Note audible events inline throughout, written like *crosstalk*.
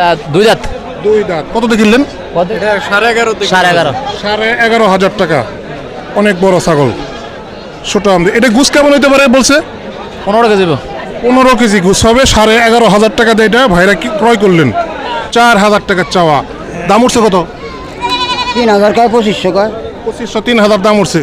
আহ, দুই দাঁত। দুই দাঁত। কত দিয়ে কিনলেন? সাড়ে এগারো সাড়ে এগারো। সাড়ে এগারো হাজার টাকা। অনেক বড় ছাগল। ছোট আমদি এটা গুছ কেমন হইতে পারে বলছে? পনেরো কেজি দিব। পনেরো কেজি ঘুষ হবে। সাড়ে এগারো হাজার টাকা দিয়ে এটা ভাইরা কি ক্রয় করলেন? চার হাজার টাকার চাওয়া। দাম উঠছে কত? তিন হাজার কয়? পঁচিশশো কয়? পঁচিশশো তিন হাজার দাম উঠছে।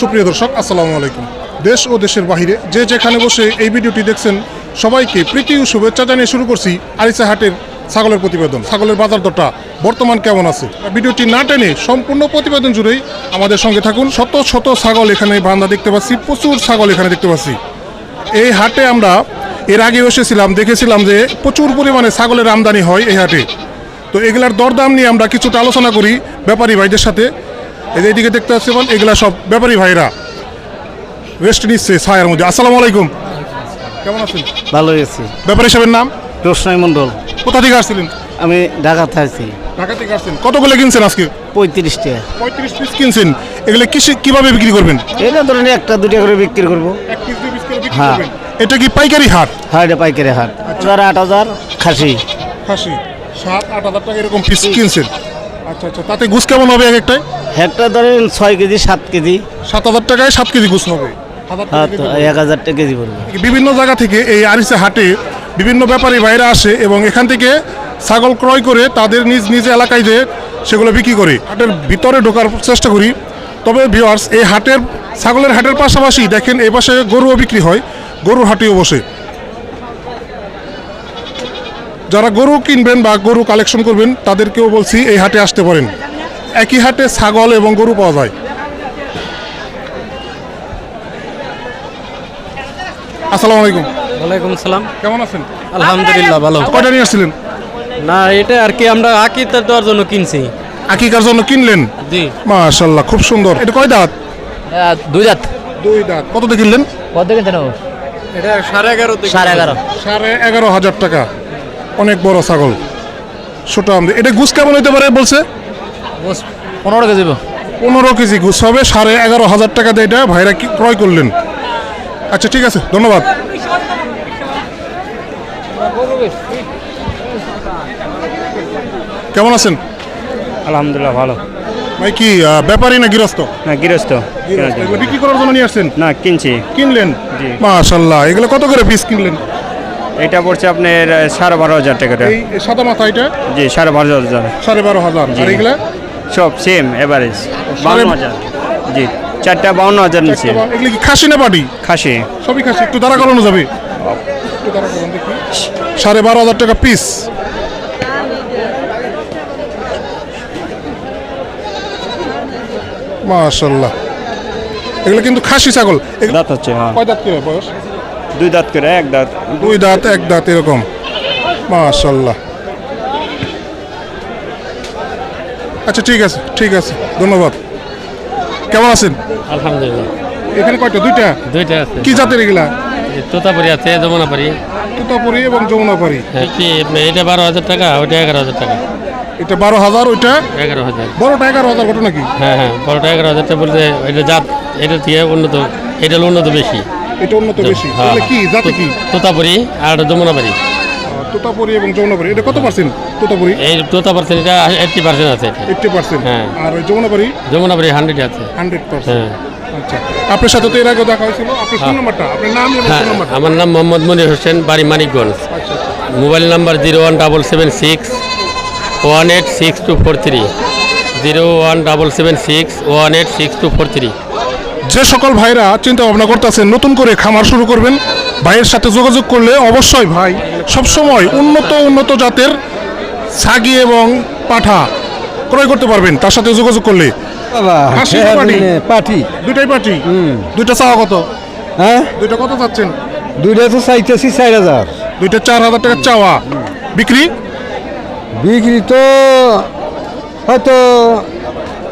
সুপ্রিয় দর্শক, আসসালামু আলাইকুম। দেশ ও দেশের বাহিরে যে যেখানে বসে এই ভিডিওটি দেখছেন, সবাইকে প্রীতি ও শুভেচ্ছা জানিয়ে শুরু করছি আরিসা হাটের ছাগলের প্রতিবেদন। ছাগলের বাজার দরটা বর্তমান কেমন আছে? ভিডিওটি না টেনে সম্পূর্ণ প্রতিবেদন জুড়েই আমাদের সঙ্গে থাকুন। শত শত ছাগল এখানে বান্দা দেখতে পাচ্ছি, প্রচুর ছাগল এখানে দেখতে পাচ্ছি। এই হাটে আমরা এর আগে এসেছিলাম, দেখেছিলাম যে প্রচুর পরিমাণে ছাগলের আমদানি হয় এই হাটে। তো এগুলার দরদাম নিয়ে আমরা কিছুটা আলোচনা করি ব্যাপারী ভাইদের সাথে। এই যে এইদিকে দেখতে পাচ্ছি বল এগুলা সব ব্যাপারী ভাইরা। রেস্ট নিচ্ছে ছায়ার মধ্যে। আসসালামু আলাইকুম। কেমন আছেন? ভালো গেছি ব্যাপারী সাহেবের নাম? রোশনাই মণ্ডল। কোথা থেকে আসছিলেন? আমি ঢাকাতে আছি। ঢাকা থেকে আসছেন। কতগুলো কিনছেন আজকে? পঁয়ত্রিশ টাকা পঁয়ত্রিশ পিস কিনছেন। এগুলো কিসে কীভাবে বিক্রি করবেন? এটা ধরেন একটা দুটা করে বিক্রি করব। হ্যাঁ। এটা কি পাইকারি হাট? হ্যাঁ এটা পাইকারি হাট। হাজার আট হাজার খাসি। খাসি। সাত আট হাজার টাকা এরকম পিস কিনছেন। আচ্ছা আচ্ছা। তাতে ঘুষ কেমন হবে এক একটাই হেডটা ধরেন ছয় কেজি সাত কেজি। সাত হাজার টাকায় সাত কেজি ঘুষ হবে। হ্যাঁ হবে। এক হাজার টাকা কেজি পড়বে। বিভিন্ন জায়গা থেকে এই আরিসে হাটে বিভিন্ন ব্যাপারী বাইরে আসে এবং এখান থেকে ছাগল ক্রয় করে তাদের নিজ নিজ এলাকায় যে সেগুলো বিক্রি করে। হাটের ভিতরে ঢোকার চেষ্টা করি। তবে ভিওয়ার্স এই হাটের ছাগলের হাটের পাশাপাশি দেখেন এই পাশে গরুও বিক্রি হয়। গরুর হাটেও বসে। যারা গরু কিনবেন বা গরু কালেকশন করবেন তাদেরকেও বলছি এই হাটে আসতে পারেন। একই হাটে ছাগল এবং গরু পাওয়া যায়। আসসালামু আলাইকুম। ওয়ালাইকুম সালাম। কেমন আছেন? আলহামদুলিল্লাহ ভালো। কয়টা নিয়ে আসছিলেন? না এটা আর কি আমরা আকিতার দেওয়ার জন্য কিনছি। আকিকার জন্য কিনলেন? জি। মাশাল্লাহ খুব সুন্দর। এটা কয় দাঁত? দুই দাঁত। দুই দাঁত। কত দিয়ে কিনলেন? কত কিনতে নেব? এটা সাড়ে এগারো সাড়ে এগারো। সাড়ে এগারো হাজার টাকা। অনেক বড় ছাগল। ছোট আমদি এটা গুছ কেমন হইতে পারে বলছে? পনেরো কেজি পনেরো কেজি ঘুষ হবে সাড়ে এগারো হাজার টাকা দিয়ে এটা ভাইরা কি ক্রয় করলেন। আচ্ছা ঠিক আছে ধন্যবাদ। কেমন আছেন? আলহামদুলিল্লাহ ভালো। ভাই কি আহ, ব্যাপারী না গৃহস্থ? না গৃহস্থ। বিক্রি করার জন্য নিয়ে আসছেন? না কিনছি। কিনলেন? জি। মাশাল্লাহ এগুলো কত করে পিস কিনলেন? এটা পড়ছে আপনার সাড়ে বারো হাজার টাকা এই সাদা মাথা এটা? জি সাড়ে বারো হাজার। সাড়ে বারো হাজার। আর এগুলা? সব সেম এভারেজ বাউন্ন হাজার। জি চারটা বাউন্ন হাজার নিচ্ছে। এগুলো কি খাসি না পাটি খাসি। সবই খাসি। একটু দাঁড়া করানো যাবে। সাড়ে বারো হাজার টাকা পিস মাশাল্লাহ। এগুলো কিন্তু খাসি ছাগল। দাঁত হচ্ছে হ্যাঁ। কয় দাঁত কি বয়স? দুই দাঁত করে এক দাঁত? দুই দাঁত এক দাঁত এরকম। মাশাল্লাহ। আচ্ছা ঠিক আছে ঠিক আছে। ধন্যবাদ। কেমন আছেন? আলহামদুলিল্লাহ। এখানে কয়টা? দুইটা? দুইটা আছে। কি জাতের এগুলা? তোতাপুরি আছে যমুনাপুরি। তুতাপুরি এবং যমুনাপুরি। হ্যাঁ, কি এটা বারো হাজার টাকা ওটা এগারো হাজার টাকা। এটা বারো হাজার ওইটা? এগারো হাজার। বড়টা এগারো হাজার ঘটনা কি? হ্যাঁ হ্যাঁ বড়টা এগারো হাজারটা বলতে এটা জাত এটা থেকে উন্নত এটা হলো উন্নত বেশি। এটা উন্নত বেশি। হ্যাঁ, তাহলে কি? জাতে কি? তোতাপুরি আর যমুনাপুরি তুতাপুরি এবং যমুনাপুরি এটা কত পার্সেন্ট তুতাপুরি? এই তোতা পার্সেন্ট এটা এইটটি পার্সেন্ট আছে এইটটি পার্সেন্ট হ্যাঁ। আর যমুনাপুরি যমুনাপুরি হান্ড্রেড আছে। হান্ড্রেড পার্সেন্ট হ্যাঁ। আচ্ছা। আপনার সাথে তো এর আগে দেখা হয়েছিল। আপনার ফোন নাম্বারটা আপনার নাম হ্যাঁ আমার নাম মোহাম্মদ মনির হোসেন বাড়ি মানিকগঞ্জ। আচ্ছা। Mobile number zero one double seven six one eight six two four three. Zero one double seven six one eight six two four three. যে সকল ভাইরা চিন্তা ভাবনা করতেছেন নতুন করে খামার শুরু করবেন ভাইয়ের সাথে যোগাযোগ করলে অবশ্যই ভাই সবসময় উন্নত উন্নত জাতের ছাগি এবং পাঠা ক্রয় করতে পারবেন। তার সাথে যোগাযোগ করলে হাসি না পাটি? পাটি দুইটাই পাটি দুইটা চাওয়া কত? হ্যাঁ? দুইটা কত চাচ্ছেন? দুইটা তো চাইতেছি চার হাজার। দুইটা চার হাজার টাকা চাওয়া। বিক্রি? বিক্রি তো হয়তো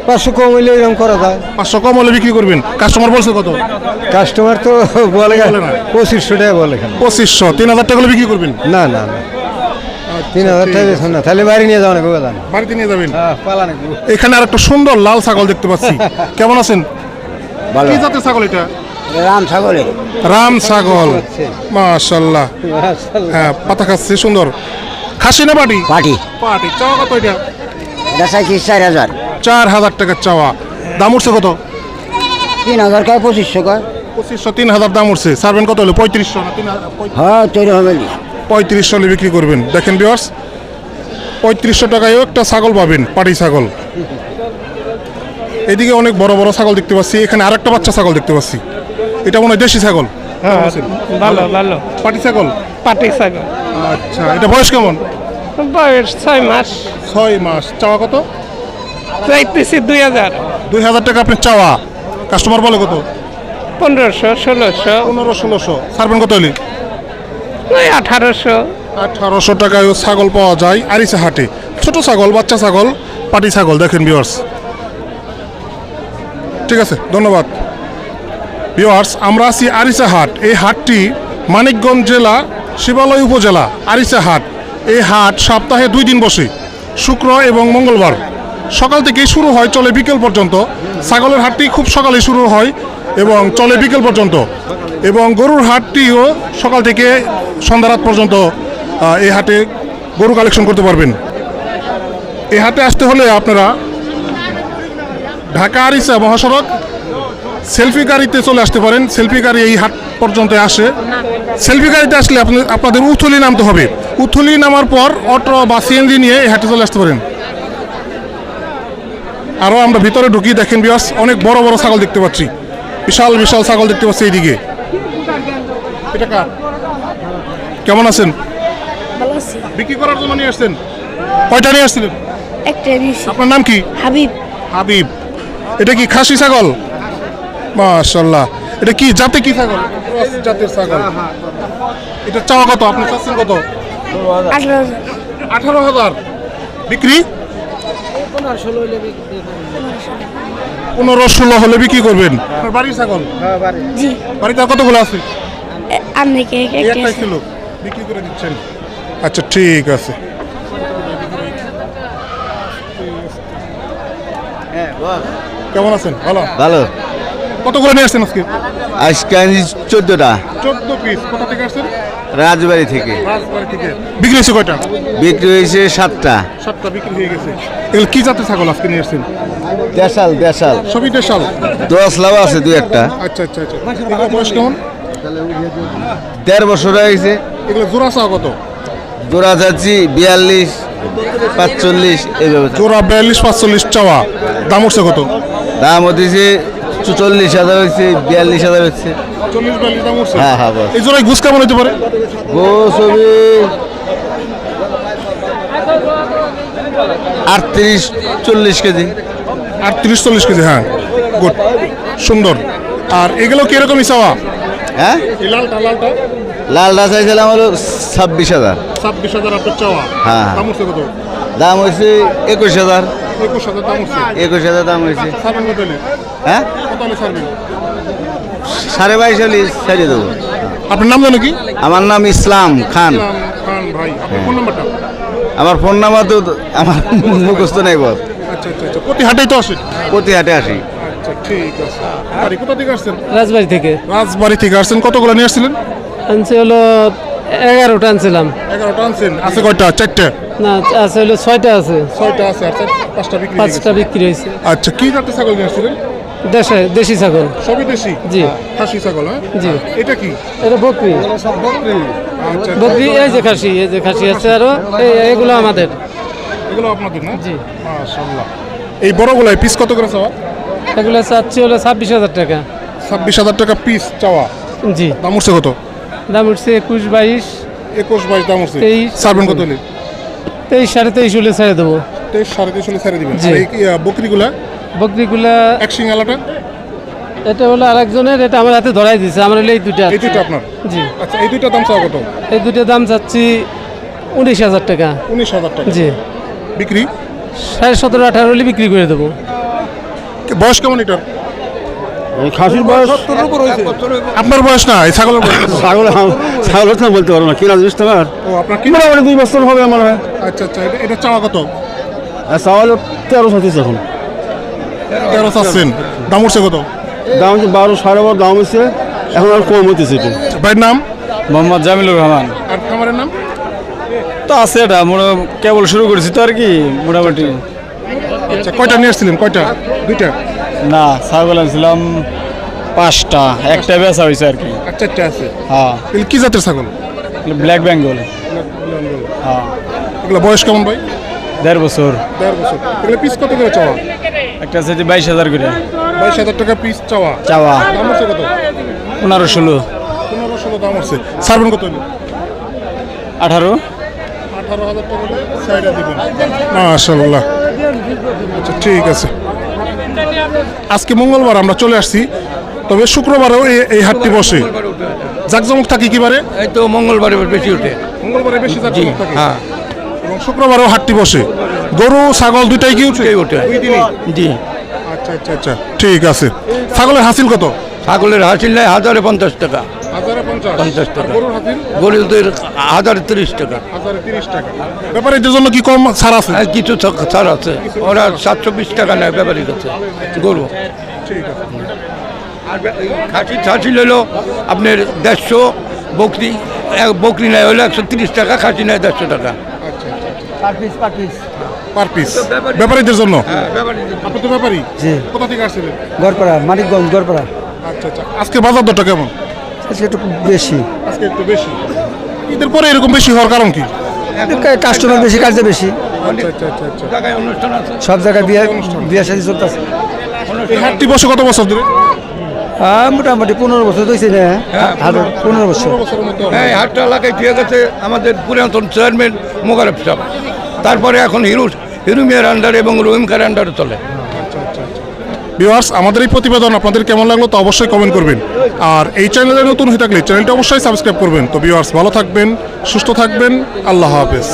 পাঁচশো কম হইলে এরকম করা যায়। পাঁচশো কম হলে বিক্রি করবেন। কাস্টমার বলছে কত? কাস্টমার তো বলে। পঁচিশশো টাকা বলে পঁচিশশো তিন হাজার টাকা হলে বিক্রি করবেন? না না না। তিন হাজার টাকা না তাহলে বাড়ি নিয়ে যাও না বাড়িতে নিয়ে যাবেন? হ্যাঁ এখানে আর একটা সুন্দর লাল ছাগল দেখতে পাচ্ছি। *laughs* কেমন আছেন? কি জাতের ছাগল এটা? রাম ছাগলে। রাম ছাগল। মাশাল্লাহ হ্যাঁ পাতা খাচ্ছে সুন্দর। খাসি না বাটি পাটি। পাটি। চাওয়া কত এটা? এটা চাইছি চার হাজার। চার হাজার টাকার চাওয়া। দাম উঠছে কত? তিন হাজার কয় পঁচিশশো কয়। পঁচিশশো তিন হাজার দাম উঠছে। সারবেন কত হলো? পঁয়ত্রিশশো হ্যাঁ তৈরি হবে পঁয়ত্রিশশো হলে বিক্রি করবেন। দেখেন বিয়ার্স পঁয়ত্রিশশো টাকায়ও একটা ছাগল পাবেন পাটি ছাগল। এদিকে অনেক বড় বড় ছাগল দেখতে পাচ্ছি। এখানে আরেকটা বাচ্চা ছাগল দেখতে পাচ্ছি। এটা মনে হয় দেশি ছাগল। হ্যাঁ ভালো ভালো। পাটি ছাগল? পাটি ছাগল। আচ্ছা এটা বয়স কেমন? বয়স ছয় মাস। ছয় মাস। চাওয়া কত? চাইতেছি দুই হাজার। দুই হাজার টাকা আপনি চাওয়া। কাস্টমার বলে কত? পনেরোশো ষোলোশো। পনেরো ষোলোশো। ছাড়বেন কত হলে ওই আঠারোশো। আঠারোশো টাকায় ছাগল পাওয়া যায়। আরিসা হাটে। ছোট ছাগল বাচ্চা ছাগল পাটি ছাগল দেখেন ভিওয়ার্স ঠিক আছে ধন্যবাদ। ভিওয়ার্স আমরা আছি আরিসা হাট। এই হাটটি মানিকগঞ্জ জেলা শিবালয় উপজেলা আরিসা হাট। এই হাট সপ্তাহে দুই দিন বসে। শুক্র এবং মঙ্গলবার। সকাল থেকেই শুরু হয়, চলে বিকেল পর্যন্ত। ছাগলের হাটটি খুব সকালে শুরু হয় এবং চলে বিকেল পর্যন্ত। এবং গরুর হাটটিও সকাল থেকে সন্ধ্যা রাত পর্যন্ত এই হাটে গরু কালেকশন করতে পারবেন। এই হাটে আসতে হলে আপনারা ঢাকা আরিসা মহাসড়ক সেলফি গাড়িতে চলে আসতে পারেন। সেলফি গাড়ি এই হাট পর্যন্ত আসে। সেলফি গাড়িতে আসলে আপনি- আপনাদের উথলি নামতে হবে। উথলি নামার পর অটো বা সিএনজি নিয়ে এই হাটে চলে আসতে পারেন। আরও আমরা ভিতরে ঢুকি দেখেন বিয়াস অনেক বড় বড় ছাগল দেখতে পাচ্ছি। বিশাল বিশাল ছাগল দেখতে পাচ্ছি এইদিকে। এটা কার? কেমন আছেন? বিক্রি করার জন্য নিয়ে আসছেন? কয়টা নিয়ে আসছিলেন আপনার নাম কি? হাবিব। হাবিব। এটা কি খাসি ছাগল? মাশাল্লাহ এটা কি জাতে কি ছাগল? জাতের ছাগল। এটা চাওয়া কত? আপনি চাচ্ছেন কত? আঠারো হাজার। বিক্রি? পনেরো ষোলো হলে বিক্রি করবেন? বাড়ির ছাগল? জি। বাড়িতে কতগুলো আছে? একটাই ছিল। বিক্রি করে দিচ্ছেন। আচ্ছা ঠিক আছে। কেমন আছেন? ভালো? ভালো। কতগুলো নিয়ে আসছেন আজকে? আজকে চোদ্দটা। চোদ্দ পিস কোথা থেকে আসছেন? রাজবাড়ি থেকে। রাজবাড়ি থেকে। বিক্রি হয়েছে কয়টা? বিক্রি হয়েছে সাতটা। সাতটা বিক্রি হয়ে গেছে। এগুলো কি জাতের ছাগল আজকে নিয়ে আসছেন? দেশাল দেশাল। সবই দেশাল? দশ লাভ আছে দু একটা। আচ্ছা আচ্ছা আচ্ছা। বয়স কেমন? দেড় বছর হয়েছে। এগুলো জোড়া চাও কত? জোড়া যাচ্ছি বিয়াল্লিশ পাঁচচল্লিশ এইভাবে জোড়া বিয়াল্লিশ পাঁচচল্লিশ চাওয়া। দাম উঠছে কত? দাম হতেছে চুচল্লিশ হাজার হচ্ছে বিয়াল্লিশ হাজার হচ্ছে চল্লিশ বিয়াল্লিশ দাম উঠছে? হ্যাঁ হ্যাঁ বস। এই জোড়ায় ঘুষ কেমন হতে পারে? গো ছবি আটত্রিশ চল্লিশ কেজি। আটত্রিশ চল্লিশ কেজি হ্যাঁ। গুড সুন্দর। আর এগুলো কিরকমই চাওয়া? হ্যাঁ? লালটা লালটা? লালটা চাইছিলাম হলো ছাব্বিশ হাজার। ছাব্বিশ হাজার আপনার চাওয়া? হ্যাঁ। দাম কত? দাম হয়েছে একুশ হাজার। একুশ হাজার দাম উঠছে। একুশ হাজার দাম হয়েছে। হলে হ্যাঁ? সাড়ে বাইশ হলে ছাড়িয়ে দেবো। আপনার নাম জানো কি? আমার নাম ইসলাম খান। নাম্বারটা? আমার ফোন নাম্বার তো আমার মুখস্থ নেই আচ্ছা আচ্ছা আচ্ছা প্রতি হাটেই তো আসে প্রতি হাটে আসি। আচ্ছা ঠিক আছে। বাড়ি কোথা থেকে আসছেন? রাজবাড়ি থেকে। রাজবাড়ি থেকে আসছেন কতগুলো নিয়ে আসছিলেন? আনছে হলো এগারোটা আনছিলাম। এগারোটা আনছেন আছে কয়টা? চারটে? না আছে হলো ছয়টা আছে। ছয়টা আছে আর পাঁচটা বিক্রি পাঁচটা বিক্রি হয়েছে। আচ্ছা কি জাতের ছাগল নিয়ে আসছিলেন? দেশে দেশি ছাগল। সবই দেশি? জি। খাসি ছাগল হ্যাঁ? জি। এটা কি? এটা বকরি। আচ্ছা বকরি এই যে খাসি এই যে খাসি আছে আরও এগুলো আমাদের। এগুলো আপনাদের না? জি। মাশাআল্লাহ। এই বড়গুলো পিস কত করে চাওয়া? এগুলো চাচ্ছি হলো ছাব্বিশ হাজার টাকা। ছাব্বিশ হাজার টাকা পিস চাওয়া? জি। দাম উঠছে কত? দাম উঠছে একুশ বাইশ। একুশ বাইশ দাম উঠছে। তেইশ। ছাড়বেন কত তেইশ সাড়ে তেইশ হলে ছেড়ে দেবো। তেইশ সাড়ে তেইশ হলে ছেড়ে দিবেন। বকরিগুলা? বকরিগুলা এক সিঙ্গালাটা? এটা হলো আরেকজনের এটা আমার হাতে ধরাই দিছে আমার হলো এই দুটা এই দুইটা আপনার? জি। আচ্ছা এই দুইটা দাম চাওয়া কত? এই দুটো দাম চাচ্ছি উনিশ হাজার টাকা। উনিশ হাজার টাকা। জি। বিক্রি? সাড়ে সতেরো আঠারো হলে বিক্রি করে দেবো। বয়স কেমন এটার? খাসির বয়স আপনার বয়স না এই ছাগলের বয়স ছাগল ছাগল তো বলতে পারব না কিনা জিনিস ও আপনার কি মোটামুটি দুই বছর হবে আমার। আচ্ছা আচ্ছা এটা- চাওয়া কত? আর চাওয়াল তেরো সাতিস এখন। তেরো চাচ্ছেন। দাম উঠছে কত? দাম হচ্ছে বারো সাড়ে বারো দাম হচ্ছে এখন আর কম হইতেছে এটা ভাইয়ের নাম? মোহাম্মদ জামিলুর রহমান। আর খামারের নাম? তো আছে এটা মোটা কেবল শুরু করেছি তো আর কি মোটামুটি। আচ্ছা কয়টা নিয়ে আসছিলেন? কয়টা? দুইটা? না ছাগল আনছিলাম পাঁচটা একটা বেচা হয়েছে আর কি। চারটা আছে? হ্যাঁ। কি জাতের ছাগল? ব্ল্যাক বেঙ্গল। হ্যাঁ। এগুলো বয়স কেমন ভাই? দেড় বছর। দেড় বছর। এগুলো পিস কত করে চাওয়া? একটা আছে বাইশ হাজার করে। বাইশ হাজার টাকা পিস চাওয়া। চাওয়া। দাম হচ্ছে কত? পনেরো ষোলো। পনেরো ষোলো দাম হচ্ছে ছাড়বেন কত হলো আঠারো। আঠারো হাজার টাকা সাইডে দিবেন। মাশাল্লাহ আচ্ছা ঠিক আছে। আজকে মঙ্গলবার আমরা চলে আসছি তবে শুক্রবারেও এই- এই হাটটি বসে। জাকজমক থাকে কি বারে এই তো মঙ্গলবারে বেশি ওঠে। মঙ্গলবারে বেশি জাকজমক থাকে। হ্যাঁ। শুক্রবারেও হাটটি বসে। গরু ছাগল দুইটাই কি উঠে? ওঠে জি। আচ্ছা আচ্ছা আচ্ছা। ঠিক আছে। ছাগলের হাসিল কত? ছাগলের হাসিল নেয় হাজারে পঞ্চাশ টাকা। পঞ্চাশ? টাকা। গরিবদের হাজারে তিরিশ টাকা। ব্যাপারীদের জন্য কি কম ছাড় আছে? কিছু ছা- ছাড় আছে। ওরা সাতশো বিশ টাকা নেয় ব্যাপারীর কাছে গরু। ঠিক আছে। আর খাসি হলো আপনার দেড়শো বকরি বকরি নেয় হলো একশো তিরিশ টাকা খাসি নেয় দেড়শো টাকা। পার পিস ব্যাপারীদের জন্য? হ্যাঁ, আপনি তো ব্যাপারী। জি। কোথা থেকে আসছিলেন? গড়পাড়া মানিকগঞ্জ গড়পাড়া। আচ্ছা আচ্ছা। আজকে বাজার দরটা কেমন? আজকে একটু বেশি। আজকে একটু বেশি। ঈদের পরে এরকম বেশি হওয়ার কারণ কি? কাস্টমার বেশি কাজে বেশি। আচ্ছা আচ্ছা আচ্ছা জায়গায় অনুষ্ঠান আছে? সব জায়গায় বিয়ে বিয়ে শাদী চলতেছে। হাটটি বসে কত বছর ধরে? হ্যাঁ মোটামুটি পনেরো বছর ধরেছে না। হাজার পনেরো বছর। হ্যাঁ হাটটা এলাকায় গেছে আমাদের পুরাতন চেয়ারম্যান সাহেব। তারপরে এখন হিরু হিরুমিয়ার আন্ডার এবং রহিম খার আন্ডারে চলে। ভিউয়ার্স আমাদের এই প্রতিবেদন আপনাদের কেমন লাগল তো অবশ্যই কমেন্ট করবেন। আর এই চ্যানেলে নতুন হয়ে থাকলে চ্যানেলটা অবশ্যই সাবস্ক্রাইব করবেন। তো ভিউয়ার্স ভালো থাকবেন, সুস্থ থাকবেন, আল্লাহ হাফেজ।